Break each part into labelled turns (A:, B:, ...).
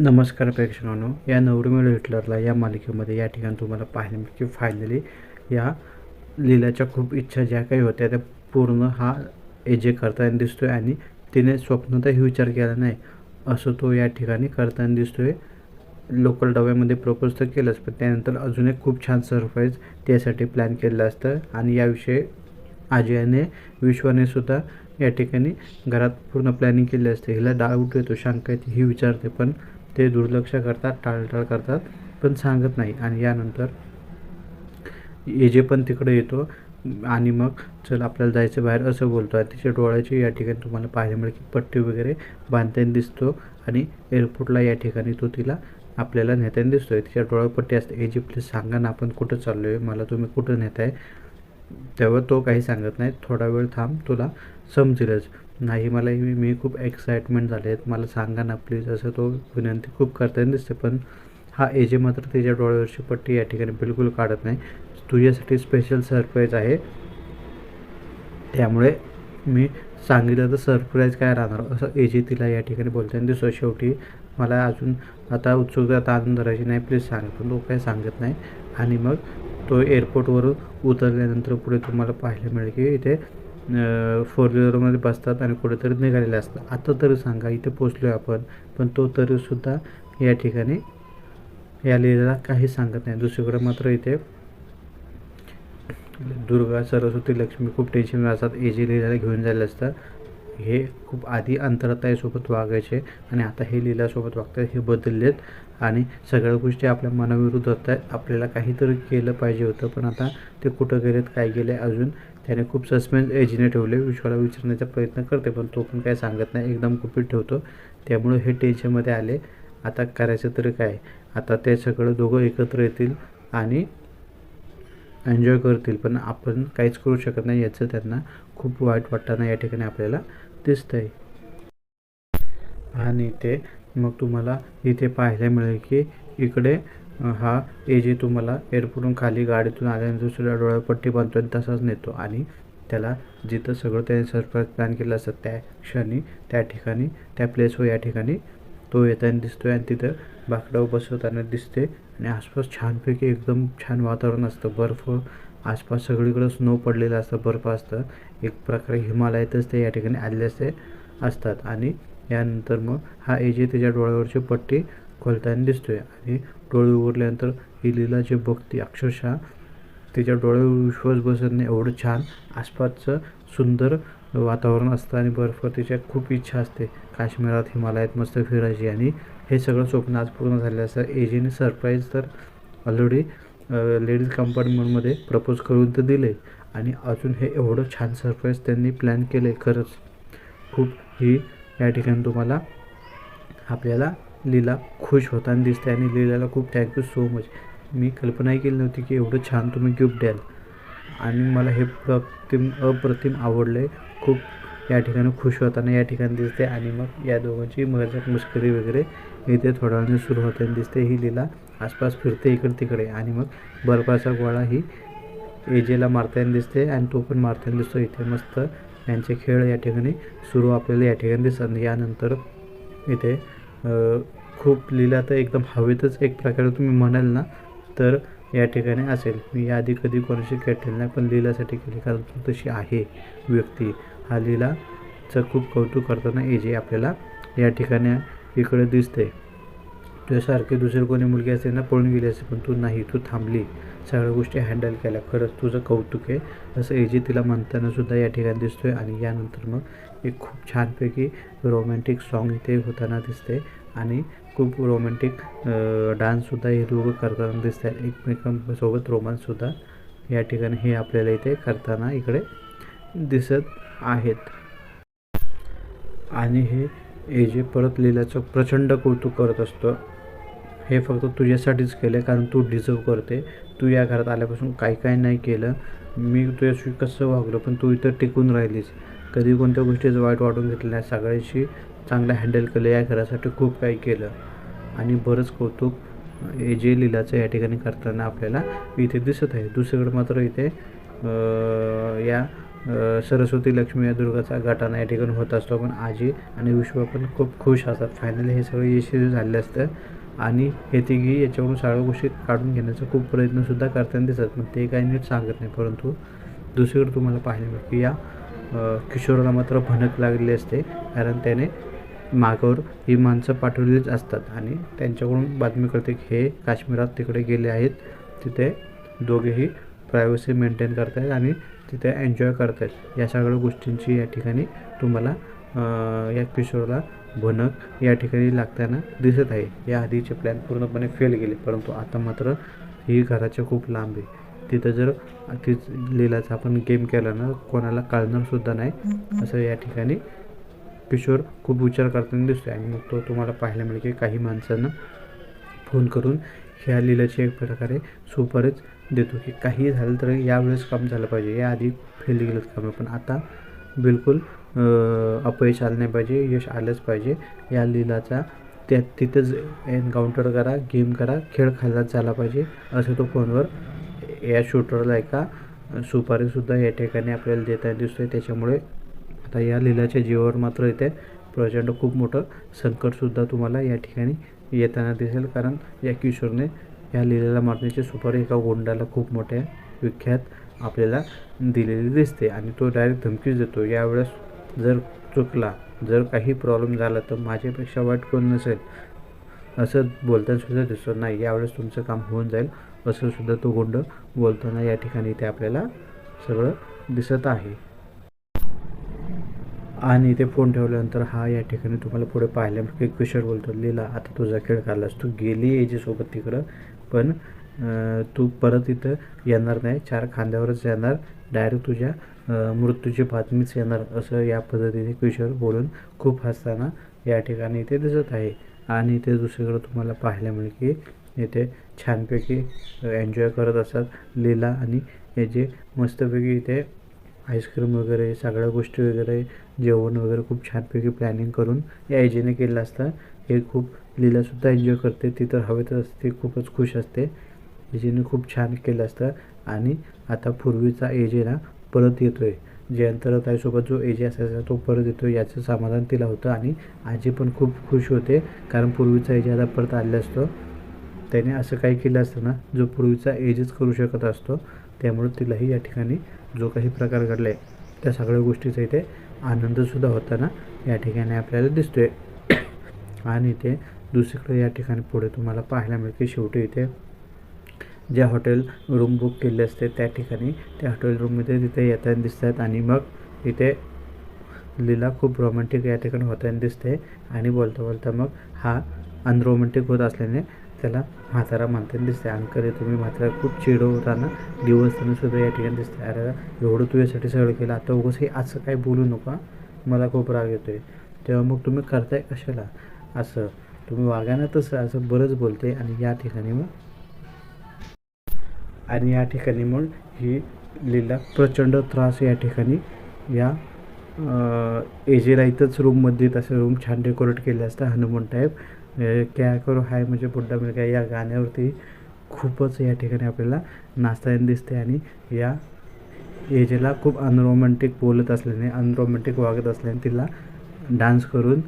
A: नमस्कार प्रेक्षकांनो या नवरमेळ हिटलरला या मालिकेमध्ये या ठिकाणी तुम्हाला पाहायला मिळेल की फायनली या लीलाच्या खूप इच्छा ज्या काही होत्या त्या पूर्ण हा एजे करताना दिसतो आहे आणि तिने स्वप्नतही विचार केला नाही. असं तो या ठिकाणी करताना दिसतो आहे लोकल डब्यामध्ये प्रपोज तर केलंच पण त्यानंतर अजून एक खूप छान सरप्राईज त्यासाठी प्लॅन केलेलं असतं. आणि याविषयी अजयाने विश्वाने सुद्धा या ठिकाणी घरात पूर्ण प्लॅनिंग केली असते. हिला डाऊट येतो शंका येते ही विचारते पण ते दुर्लक्ष करतात टाळटाळ करतात पण सांगत नाही. आणि यानंतर एजे पण तिकडे येतो आणि मग चल आपल्याला जायचं बाहेर असं बोलतो. आणि तिच्या डोळ्याची या ठिकाणी तुम्हाला पाहायला मिळेल की पट्टी वगैरे बांधताना दिसतो आणि एअरपोर्टला या ठिकाणी तो तिला आपल्याला नेताना दिसतोय. तिच्या डोळ्यावर पट्टी असते. एजे प्लीज सांगा ना आपण कुठं चाललो आहे मला तुम्ही कुठं नेताय? तेव्हा तो काही सांगत नाही. थोडा वेळ थांब तुला समजेलच. नाही मला मी मी खूप एक्साइटमेंट झाले आहेत मला सांगा ना प्लीज असं तो विनंती खूप करताना दिसते पण हा एजे मात्र त्याच्या डोळ्यावरची पट्टी या ठिकाणी बिलकुल काढत नाही. तुझ्यासाठी स्पेशल सरप्राईज आहे. त्यामुळे मी सांगितलं तर सरप्राईज काय राहणार? असं एजे तिला या ठिकाणी बोलताना दिसतो शेवटी. मला अजून आता उत्सुकता ताणून धरायची नाही. प्लीज सांग. पण तो काय सांगत नाही. आणि मग तो एअरपोर्टवरून उतरल्यानंतर पुढे तुम्हाला पाहायला मिळेल की इथे फोर व्हीलरमध्ये बसतात आणि कुठेतरी निघालेले असतात. आता तरी सांगा इथे पोचलो आहे आपण पण तो तरीसुद्धा या ठिकाणी या लिहिलेला काही सांगत नाही. दुसरीकडे मात्र इथे दुर्गा सरस्वती लक्ष्मी खूप टेन्शन असतात. एजी लिहिलेला घेऊन जायला असतं हे खूप आधी अंतरताईसोबत वागायचे आणि आता हे लीलासोबत वागतात हे बदललेत आणि सगळ्या गोष्टी आपल्या मनाविरुद्ध होत आहेत. आपल्याला काहीतरी केलं पाहिजे होतं पण आता ते कुठं गेलेत काय गेले अजून त्याने खूप सस्पेन्स एजीने ठेवले. विश्वाला विचारण्याचा प्रयत्न करते पण तो पण काय सांगत नाही. एकदम कुपीत ठेवतो. त्यामुळे हे टेन्शनमध्ये आले. आता करायचं तरी काय? आता ते सगळं दोघं एकत्र येतील आणि एन्जॉय करतील पण आपण काहीच करू शकत नाही याचं त्यांना खूप वाईट वाटताना या ठिकाणी आपल्याला दिसतंय. आणि ते मग तुम्हाला इथे पाहायला मिळेल की इकडे हा ए जे तुम्हाला एअरपोर्टून खाली गाडीतून आल्यानंतर दुसऱ्या डोळ्यावर पट्टी बांधतो आणि तसाच नेतो. आणि त्याला जिथं सगळं त्याने सरप्राईज प्लॅन केलं असतं त्या क्षणी त्या ठिकाणी त्या प्लेसवर या ठिकाणी तो येताना दिसतोय आणि तिथं बाकडावर बसवताना दिसते आणि आसपास छानपैकी एकदम छान वातावरण असतं. बर्फ आसपास सगळीकडं स्नो पडलेलं असतं बर्फ असतं. एक प्रकारे हिमालयातच ते या ठिकाणी आलेले असते असतात. आणि यानंतर मग हा एजे त्याच्या डोळ्यावरची पट्टी खोलताना दिसतोय. आणि डोळे उघडल्यानंतर ही लीला जे बघते अक्षरशः तिच्या डोळ्यावर विश्वास बसत नाही एवढं छान आसपासचं सुंदर वातावरण असतं आणि बर्फ तिच्या खूप इच्छा असते. काश्मीरात हिमालयात मस्त फिरायची. आणि हे सगळं स्वप्न आज पूर्ण झालेलं असतं. एजेने सरप्राईज तर ऑलरेडी लेडीज कंपार्टमेंटमध्ये प्रपोज करून तर दिले. आणि अजून हे एवढं छान सरप्राईज त्यांनी प्लॅन केलं आहे खरंच. खूप ही या ठिकाणी तुम्हाला आपल्याला लीला खुश होताना दिसते आणि लीलाला खूप थँक्यू सो मच मी कल्पनाही केली नव्हती की एवढं छान तुम्ही गिफ्ट द्याल. आणि मला हे प्रतिम अप्रतिम आवडलं आहे खूप या ठिकाणी खुश होताना या ठिकाणी दिसते आणि मग या दोघांची मजाक मस्करी वगैरे इथे थोड्या वेळाने सुरू होताना दिसते. ही लीला आसपास फिरते इकडे तिकडे आणि मग बर्फाचा गोळा ही एजेला मारताना दिसते आणि तो पण मारताना दिसतो. इथे मस्त यांचे खेळ या ठिकाणी सुरू आपल्याला या ठिकाणी दिसतात. यानंतर इथे खूप लीला तर एकदम हवेतच एक प्रकारे तुम्ही म्हणाल ना तर या ठिकाणी असेल. मी याआधी कधी कोणाशी केली नाही पण लीलासाठी केली कारण तशी आहे व्यक्ती. हा लीलाचं खूप कौतुक करताना एजे आपल्याला या ठिकाणी इकडे दिसते. तुझ्यासारखी दुसरी कोणी मुलगी असते ना पळून गेली असेल पण तू नाही तू थांबली. सगळ्या गोष्टी हँडल केल्या. खरंच तुझं कौतुक आहे असं एजी तिला म्हणताना सुद्धा या ठिकाणी दिसतोय. आणि यानंतर मग एक खूप छानपैकी रोमॅन्टिक सॉन्ग इथे होताना दिसते. आणि खूप रोमॅन्टिक डान्ससुद्धा हे दोघं करताना दिसत आहेत एकमेकांसोबत रोमांससुद्धा या ठिकाणी हे आपल्याला इथे करताना इकडे दिसत आहेत. आणि हे एजे परत लिहिल्याचं प्रचंड कौतुक करत असतो. हे फक्त तुझ्यासाठीच केलं कारण तू डिझर्व करते. तू या घरात आल्यापासून काय काय नाही केलं. मी तुझ्याशी कसं वागलो पण तू इथं टिकून राहिलीस. कधी कोणत्या गोष्टीचं वाईट वाटून घेतलं नाही. सगळ्यांशी चांगलं हँडल केलं या घरासाठी खूप काही केलं. आणि बरंच कौतुक हे जे लिलाचं या ठिकाणी करताना आपल्याला इथे दिसत आहे. दुसरीकडे मात्र इथे या सरस्वती लक्ष्मी या दुर्गाचा गाठाणा या ठिकाणी होत असतो. पण आजी आणि विश्व पण खूप खुश असतात. फायनली हे सगळं यशस्वी झाले असतं. आणि हे तिघी याच्यावरून सगळ्या गोष्टी काढून घेण्याचा खूप प्रयत्नसुद्धा करताना दिसतात पण ते काही नीट सांगत नाही. परंतु दुसरीकडे तुम्हाला पाहायला मिळतं की या किशोराला मात्र भनक लागलेली असते कारण त्याने मागावर ही माणसं पाठवलेलीच असतात आणि त्यांच्याकडून बातमी कळते की हे काश्मीरात तिकडे गेले आहेत. तिथे दोघेही प्रायव्हसी मेंटेन करत आहेत आणि तिथे एन्जॉय करत आहेत या सगळ्या गोष्टींची या ठिकाणी तुम्हाला या किशोरला भनक या ठिकाणी लागताना दिसत आहे. या आधीचे प्लॅन पूर्णपणे फेल गेले परंतु आता मात्र ही घराच्या खूप लांब आहे. तिथं जर ती लिलाचा आपण गेम केला ना कोणाला कळणार सुद्धा नाही. असं या ठिकाणी किशोर खूप विचार करताना दिसतोय. आणि मग तो तुम्हाला पाहायला मिळेल की काही माणसांना फोन करून ह्या लिलाची एक प्रकारे सुपारीच देतो की काही झालं तर यावेळेस काम झालं पाहिजे. याआधी फेल गेलं काम पण आता बिलकुल अपयश आलं नाही पाहिजे यश आलंच पाहिजे. या लिलाचा त्या तिथंच एन्काउंटर करा गेम करा खेळ खाल्लाच झाला पाहिजे. असं तो फोनवर या शूटरला एका सुपारीसुद्धा या ठिकाणी आपल्याला देताना दिसतोय. त्याच्यामुळे आता या लिलाच्या जीवावर मात्र इथे प्रचंड खूप मोठं संकटसुद्धा तुम्हाला या ठिकाणी येताना दिसेल. कारण या किशोरने या लिलाला मारण्याची सुपारी एका गोंडाला खूप मोठ्या विख्यात आपल्याला दिलेली दिसते. आणि तो डायरेक्ट धमकीच देतो. यावेळेस जर चुकला जर काही प्रॉब्लेम झाला तर माझ्यापेक्षा वाईट कोण नसेल? असं बोलताना सुद्धा दिसतो नाही. यावेळेस तुमचं काम होऊन जाईल. असं सुद्धा तो गुंड बोलताना या ठिकाणी ते आपल्याला सगळं दिसत आहे. आणि ते फोन ठेवल्यानंतर हा या ठिकाणी तुम्हाला पुढे पाहिल्या की किशोर बोलतो लिहिला आता तुझा खेळ खाल्लास तू गेली एजीसोबत तिकडं पण अं, तू परत इथं येणार नाही. चार खांद्यावरच येणार डायरेक्ट तुझ्या मृत्यूची बातमीच येणार असं या पद्धतीने किशोर बोलून खूप हसताना या ठिकाणी इथे दिसत आहे. आणि इथे दुसरीकडं तुम्हाला पाहायला मिळेल की इथे छानपैकी एन्जॉय करत असतात. लीला आणि हे जे मस्तपैकी इथे आईस्क्रीम वगैरे सगळ्या गोष्टी वगैरे जेवण वगैरे खूप छानपैकी प्लॅनिंग करून या एजेने केलं असतं. हे खूप लीलासुद्धा एन्जॉय करते. ती तर हवेतच असते खूपच खुश असते. एजेने खूप छान केलं असतं. आणि आता पूर्वीचा एजे ना परत येतो आहे जयंत ताईसोबत जो एजे असायचा तो परत येतो याचं समाधान तिला होतं आणि आजी पण खूप खुश होते कारण पूर्वीचा एजे आता परत आलेला असतो. त्याने असं काही केलं असतं ना जो पूर्वीचा एजच करू शकत असतो त्यामुळे तिलाही या ठिकाणी जो काही प्रकार घडला आहे त्या सगळ्या गोष्टीचा इथे आनंदसुद्धा होताना या ठिकाणी आपल्याला दिसतोय. आणि इथे दुसरीकडे या ठिकाणी पुढे तुम्हाला पाहायला मिळते शेवटी इथे ज्या हॉटेल रूम बुक केले असते त्या ठिकाणी त्या हॉटेल रूममध्ये तिथे येताना दिसतात आणि मग इथे लीला खूप रोमॅन्टिक या ठिकाणी होताना दिसते आणि बोलता बोलता मग हा अनरोमॅन्टिक होत असल्याने त्याला म्हातारा म्हणताना दिसते. अंकल तुम्ही म्हातारा खूप चिडवताना दिवस सुद्धा या ठिकाणी दिसते. अरे एवढं तुझ्यासाठी सगळं केलं आता उगस हे असं काही बोलू नका. मला खूप राग येतो आहे तेव्हा मग तुम्ही करताय कशाला? असं. तुम्ही वागा ना तसं असं बरंच बोलते आणि या ठिकाणी मग आणि या ठिकाणी मग ही लीला प्रचंड त्रास या ठिकाणी या एजेला इथंच रूममध्ये तसं रूम छान डेकोरेट केले असतं हनुमान टाईप क्या करो हाय म्हणजे बुड्डा मिळका या गाण्यावरती खूपच या ठिकाणी आपल्याला नाचताना दिसते आणि या एजेला खूप अनरोमॅन्टिक बोलत असल्याने अनरोमॅन्टिक वागत असल्याने तिला डान्स करून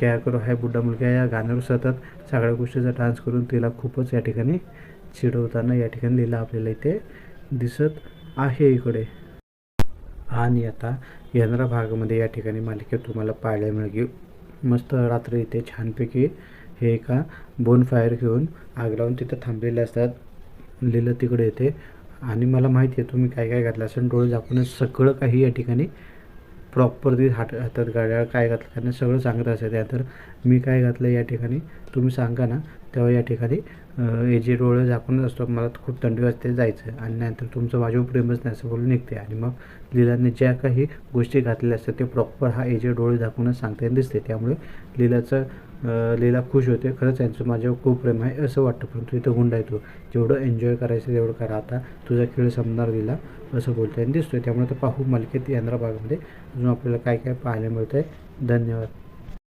A: क्या करो हाय बुड्डा मुलगा या गाण्यावर सतत सगळ्या गोष्टीचा डान्स करून तिला खूपच या ठिकाणी चिडवताना या ठिकाणी लिहिलं आपल्याला इथे दिसत आहे इकडे. आणि आता येणाऱ्या भागामध्ये या ठिकाणी मालिकेत तुम्हाला पाहायला मिळेल. की मस्त रात्री इथे छानपैकी हे एका बोन फायर घेऊन आग लावून तिथं थांबलेले असतात. लिहिलं तिकडे येते. आणि मला माहिती आहे तुम्ही काय काय घातलं असेल डोळे झाकूनच सगळं काही या ठिकाणी प्रॉपर ती हात हातात गाड्या काय घातलं त्यांना सगळं सांगत असेल त्यानंतर मी काय घातलं या ठिकाणी? तुम्ही सांगा ना. तेव्हा या ठिकाणी हे जे डोळे झाकूनच असतो मला खूप थंडी वाजते जायचं. आणि नंतर तुमचं माझ्यावर प्रेमच नाही असं बोलून निघते. आणि मग लीलाने ज्या काही गोष्टी घातलेल्या असतात ते प्रॉपर हा एजे डोळे झाकूनच सांगताना दिसते. त्यामुळे लीलाचं लीला खुश होते. खरंच यांचं माझ्यावर खूप प्रेम आहे असं वाटतं परंतु इथं गुंडा येतो जेवढं एन्जॉय करायचं तेवढं करा. आता तुझा खेळ संपणार लीला असं बोलताना दिसतोय. त्यामुळे तर पाहू मालिकेत येणाऱ्या भागामध्ये अजून आपल्याला काय काय पाहायला मिळतं आहे धन्यवाद.